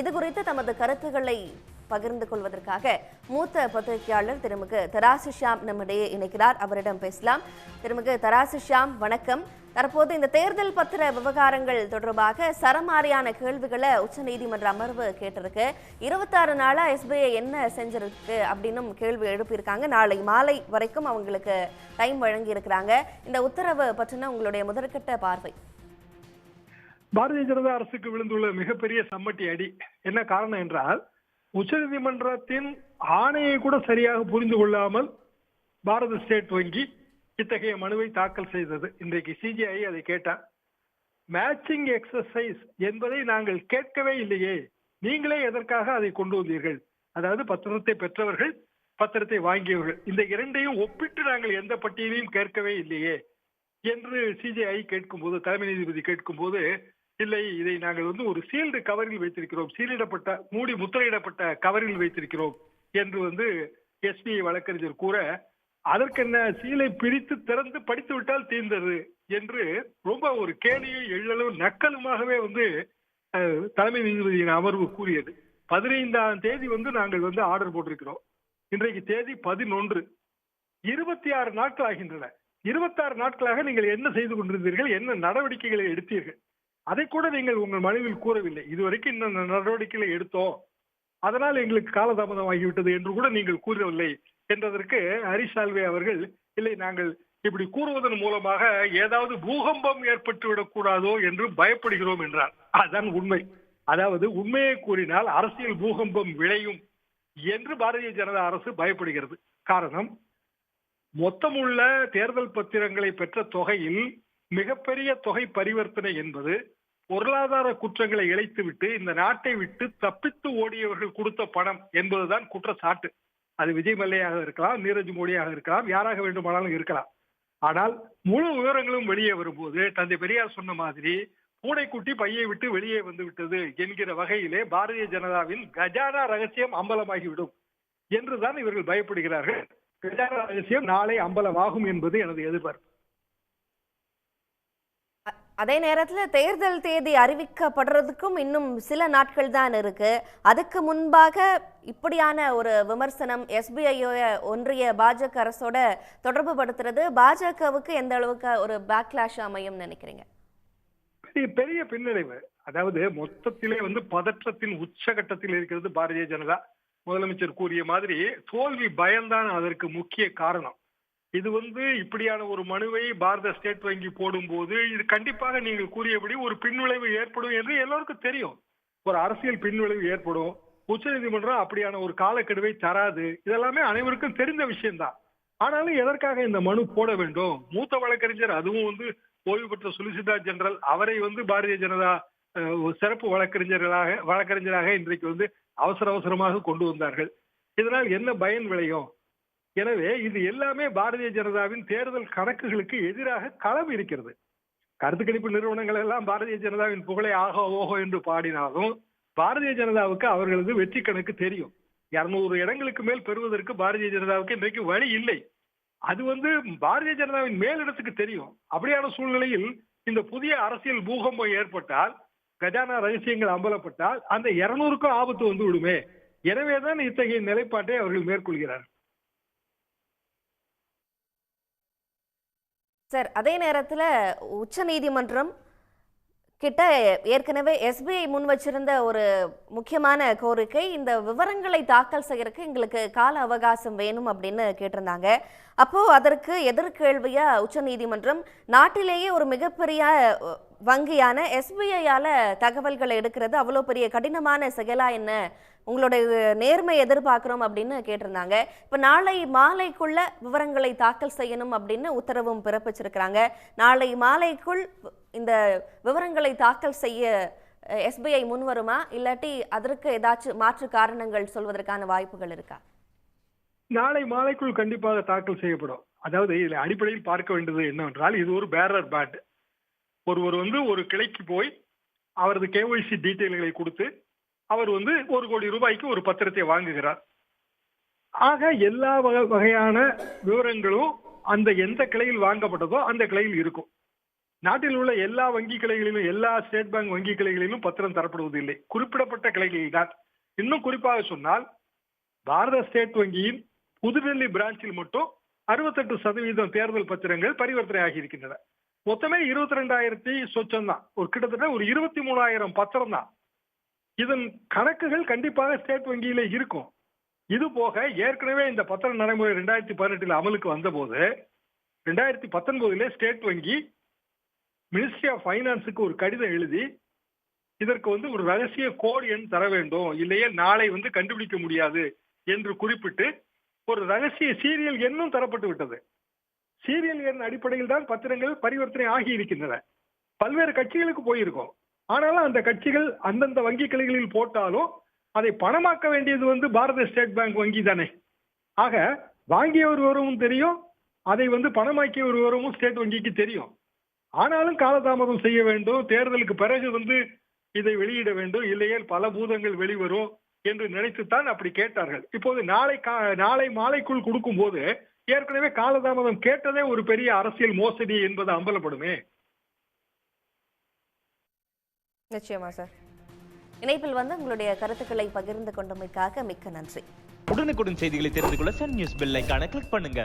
இது குறித்து தமது கருத்துக்களை பகிர்ந்து கொள்வதற்காக மூத்த பத்திரிகையாளர் திருமிகு தராசு ஷியாம் நம்மிடையே இணைக்கிறார். அவரிடம் பேசலாம். திருமிகு தராசு ஷியாம் வணக்கம். தற்போது இந்த தேர்தல் பத்திர விவகாரங்கள் தொடர்பாக சரமாரியான கேள்விகளை உச்சநீதிமன்ற அமர்வு கேட்டிருக்கு. இருபத்தாறு நாளா எஸ்பிஐ என்ன செஞ்சிருக்கு அப்படின்னும் கேள்வி எழுப்பியிருக்காங்க. நாளை மாலை வரைக்கும் அவங்களுக்கு டைம் வழங்கி இருக்கிறாங்க இந்த உத்தரவு பற்றின உங்களுடைய முதற்கட்ட பார்வை. பாரதிய ஜனதா அரசுக்கு விழுந்துள்ள மிகப்பெரிய சம்மட்டி அடி. என்ன காரணம் என்றால் உச்சநீதிமன்றத்தின் ஆணையை கூட சரியாக புரிந்து கொள்ளாமல் பாரத ஸ்டேட் வங்கி இத்தகைய மனுவை தாக்கல் செய்தது. இன்றைக்கு சிஜிஐ அதை கேட்டார். மேட்சிங் எக்ஸசைஸ் என்பதை நாங்கள் கேட்கவே இல்லையே. நீங்களே எதற்காக அதை கொண்டு வந்தீர்கள்? அதாவது பத்திரத்தை பெற்றவர்கள் பத்திரத்தை வாங்கியவர்கள். இந்த இரண்டையும் ஒப்பிட்டு நாங்கள் எந்த பட்டியலையும் கேட்கவே இல்லையே என்று சிஜிஐ கேட்கும்போது தலைமை நீதிபதி கேட்கும்போது இல்லை இதை நாங்கள் வந்து ஒரு சீல்டு கவரில் வைத்திருக்கிறோம். சீலிடப்பட்ட மூடி முத்திரையிடப்பட்ட கவரில் வைத்திருக்கிறோம் என்று வந்து எஸ்பிஐ வழக்கறிஞர் கூற அதற்கென்ன சீலை பிரித்து திறந்து படித்து விட்டால் தீர்ந்தது என்று ரொம்ப ஒரு கேலியும் எள்ளலும் நக்கலுமாகவே வந்து தலைமை நீதிபதியின் அமர்வு கூறியது. பதினைந்தாம் தேதி வந்து நாங்கள் வந்து ஆர்டர் போட்டிருக்கிறோம். இன்றைக்கு தேதி பதினொன்று. இருபத்தி ஆறு நாட்கள் ஆகின்றன. இருபத்தாறு நாட்களாக நீங்கள் என்ன செய்து கொண்டிருந்தீர்கள்? என்ன நடவடிக்கைகளை எடுத்தீர்கள்? அதை கூட நீங்கள் உங்கள் மனுவில் கூறவில்லை. இதுவரைக்கும் இந்த நடவடிக்கைகளை எடுத்தோம் அதனால் எங்களுக்கு காலதாமதம் ஆகிவிட்டது என்று கூட நீங்கள் கூறவில்லை என்றதற்கு ஹரிஷ் சால்வே அவர்கள் இல்லை நாங்கள் இப்படி கூறுவதன் மூலமாக ஏதாவது பூகம்பம் ஏற்பட்டு விடக்கூடாதோ என்று பயப்படுகிறோம் என்றார். அதுதான் உண்மை. அதாவது உண்மையை கூறினால் அரசியல் பூகம்பம் விளையும் என்று பாரதிய ஜனதா அரசு பயப்படுகிறது. காரணம் மொத்தமுள்ள தேர்தல் பத்திரங்களை பெற்ற தொகையில் மிகப்பெரிய தொகை பரிவர்த்தனை என்பது பொருளாதார குற்றங்களை இழைத்துவிட்டு இந்த நாட்டை விட்டு தப்பித்து ஓடியவர்கள் கொடுத்த பணம் என்பதுதான் குற்றச்சாட்டு. அது விஜய் மல்லையாக இருக்கலாம் நீரஜ் மோடியாக இருக்கலாம் யாராக வேண்டுமானாலும் இருக்கலாம். ஆனால் முழு விவரங்களும் வெளியே வரும்போது தந்தை பெரியார் சொன்ன மாதிரி பூனைக்குட்டி பையை விட்டு வெளியே வந்து விட்டது என்கிற வகையிலே பாரதிய ஜனதாவின் கஜானா ரகசியம் அம்பலமாகிவிடும் என்றுதான் இவர்கள் பயப்படுகிறார்கள். கஜானா ரகசியம் நாளை அம்பலமாகும் என்பது எனது எதிர்பார்ப்பு. அதே நேரத்தில் தேர்தல் தேதி அறிவிக்கப்படுறதுக்கும் இன்னும் சில நாட்கள் தான் இருக்கு. அதுக்கு முன்பாக இப்படியான ஒரு விமர்சனம் எஸ்பிஐயோ ஒன்றிய பாஜக அரசோட தொடர்பு படுத்துறது பாஜகவுக்கு எந்த அளவுக்கு ஒரு பேக்லாஷ் அமையும் நினைக்கிறீங்க? பெரிய பெரிய பின்னடைவு. அதாவது மொத்தத்திலே வந்து பதற்றத்தின் உச்சகட்டத்தில் இருக்கிறது பாரதிய ஜனதா. முதலமைச்சர் கூறிய மாதிரி தோல்வி பயம்தான் அதற்கு முக்கிய காரணம். இது வந்து இப்படியான ஒரு மனுவை பாரத ஸ்டேட் வங்கி போடும்போது இது கண்டிப்பாக நீங்கள் கூறியபடி ஒரு பின்விளைவு ஏற்படும் என்று எல்லோருக்கும் தெரியும். ஒரு அரசியல் பின்விளைவு ஏற்படும். உச்சநீதிமன்றம் அப்படியான ஒரு காலக்கெடுவை தராது. இதெல்லாமே அனைவருக்கும் தெரிந்த விஷயம்தான். ஆனாலும் எதற்காக இந்த மனு போட வேண்டும்? மூத்த வழக்கறிஞர் அதுவும் வந்து ஓய்வு பெற்ற சொலிசிட்டர் ஜெனரல். அவரை வந்து பாரதிய ஜனதா சிறப்பு வழக்கறிஞர்களாக வழக்கறிஞராக இன்றைக்கு வந்து அவசர அவசரமாக கொண்டு வந்தார்கள். இதனால் என்ன பயன் விளையும்? எனவே இது எல்லாமே பாரதிய ஜனதாவின் தேர்தல் கணக்குகளுக்கு எதிராக களம் இருக்கிறது. கருத்து கணிப்பு நிறுவனங்கள் எல்லாம் பாரதிய ஜனதாவின் புகழை ஆகோ ஓஹோ என்று பாடினாலும் பாரதிய ஜனதாவுக்கு அவர்களது வெற்றி கணக்கு தெரியும். இருநூறு இடங்களுக்கு மேல் பெறுவதற்கு பாரதிய ஜனதாவுக்கு இன்றைக்கு வழி இல்லை. அது வந்து பாரதிய ஜனதாவின் மேலிடத்துக்கு தெரியும். அப்படியான சூழ்நிலையில் இந்த புதிய அரசியல் பூகம்பம் ஏற்பட்டால் கஜானா ரகசியங்கள் அம்பலப்பட்டால் அந்த இருநூறுக்கும் ஆபத்து வந்து விடுமே எனவேதான் இத்தகைய நிலைப்பாட்டை அவர்கள் மேற்கொள்கிறார் சார் அதே நேரத்தில் உச்சநீதிமன்றம் கிட்ட ஏற்கனவே எஸ்பிஐ முன் வச்சிருந்த ஒரு முக்கியமான கோரிக்கை இந்த விவரங்களை தாக்கல் செய்யறதுக்கு எங்களுக்கு கால அவகாசம் வேணும் அப்படின்னு கேட்டிருந்தாங்க. அப்போ அதற்கு எதிர்கேள்வியா உச்சநீதிமன்றம் நாட்டிலேயே ஒரு மிகப்பெரிய வங்கியான எஸ்பிஐயால் தகவல்களை எடுக்கிறது அவ்வளோ பெரிய கடினமான செயலா என்ன? உங்களுடைய நேர்மை எதிர்பார்க்குறோம் அப்படின்னு கேட்டிருந்தாங்க. இப்போ நாளை மாலைக்குள்ள விவரங்களை தாக்கல் செய்யணும் அப்படின்னு உத்தரவும் பிறப்பிச்சிருக்கிறாங்க. நாளை மாலைக்குள் இந்த விவரங்களை தாக்கல் செய்ய எஸ்பிஐ முன் வருமா இல்லாட்டி அதற்கு ஏதாச்சும் மாற்று காரணங்கள் சொல்வதற்கான வாய்ப்புகள் இருக்கா? நாளை மாலைக்குள் கண்டிப்பாக தாக்கல் செய்யப்படும். அதாவது இதில் அடிப்படையில் பார்க்க வேண்டியது என்னவென்றால் இது ஒரு பேரர் பேட் ஒருவர் வந்து ஒரு கிளைக்கு போய் அவரது கேஒய்சி டீட்டெயில்களை கொடுத்து அவர் வந்து ஒரு கோடி ரூபாய்க்கு ஒரு பத்திரத்தை வாங்குகிறார். ஆக எல்லா வகை- வகையான விவரங்களும் அந்த எந்த கிளையில் வாங்கப்பட்டதோ அந்த கிளையில் இருக்கும். நாட்டில் உள்ள எல்லா வங்கி கிளைகளிலும் எல்லா ஸ்டேட் பேங்க் வங்கி கிளைகளிலும் பத்திரம் தரப்படுவதில்லை. குறிப்பிடப்பட்ட கிளைகளில் தான். இன்னும் குறிப்பாக சொன்னால் பாரத ஸ்டேட் வங்கியின் புதுடெல்லி பிரான்ச்சில் மட்டும் அறுபத்தெட்டு சதவீதம் தேர்தல் பத்திரங்கள் பரிவர்த்தனை ஆகியிருக்கின்றன. மொத்தமே இருபத்தி ரெண்டாயிரத்தி சொச்சம் தான் ஒரு கிட்டத்தட்ட ஒரு இருபத்தி மூணாயிரம் பத்திரம் தான் இதன் கணக்குகள் கண்டிப்பாக ஸ்டேட் வங்கியில இருக்கும். இது போக ஏற்கனவே இந்த பத்திர நடைமுறை ரெண்டாயிரத்தி பதினெட்டுல அமலுக்கு வந்தபோது ரெண்டாயிரத்தி பத்தொன்பதுல ஸ்டேட் வங்கி மினிஸ்ட்ரி ஆஃப் ஃபைனான்ஸுக்கு ஒரு கடிதம் எழுதி இதற்கு வந்து ஒரு ரகசிய கோடு எண் தர வேண்டும். இல்லையே நாளை வந்து கண்டுபிடிக்க முடியாது என்று குறிப்பிட்டு ஒரு ரகசிய சீரியல் எண்ணும் தரப்பட்டு விட்டது. சீரியல் எண் அடிப்படையில் தான் பத்திரங்கள் பரிவர்த்தனை ஆகி இருக்கின்றன பல்வேறு கட்சிகளுக்கு போயிருக்கோம். ஆனாலும் அந்த கட்சிகள் அந்தந்த வங்கி கிளைகளில் போட்டாலும் அதை பணமாக்க வேண்டியது வந்து பாரத ஸ்டேட் பேங்க் வங்கி தானே. ஆக வாங்கிய ஒருவரும் தெரியும் அதை வந்து பணமாக்கிய ஒருவரும் ஸ்டேட் வங்கிக்கு தெரியும். ஆனாலும் காலதாமதம் செய்ய வேண்டும் தேர்தலுக்கு பிறகு வந்து இதை வெளியிட வேண்டும் இல்லையேல் பல பூதங்கள் வெளிவரும் என்று நினைத்துத்தான் அப்படி கேட்டார்கள். இப்போது நாளை கா- நாளை மாலைக்குள் கொடுக்கும் போது ஏற்கனவே காலதாமதம் கேட்டதே ஒரு பெரிய அரசியல் மோசடி என்பது அம்பலப்படுமே. நிச்சயமா சார். இணைப்பில் வந்து உங்களுடைய கருத்துக்களை பகிர்ந்து கொண்டமைக்காக மிக்க நன்றி. உடனுக்குடன் செய்திகளை தெரிந்து கொள்ள சன் நியூஸ் பெல் ஐகானை கிளிக் பண்ணுங்க.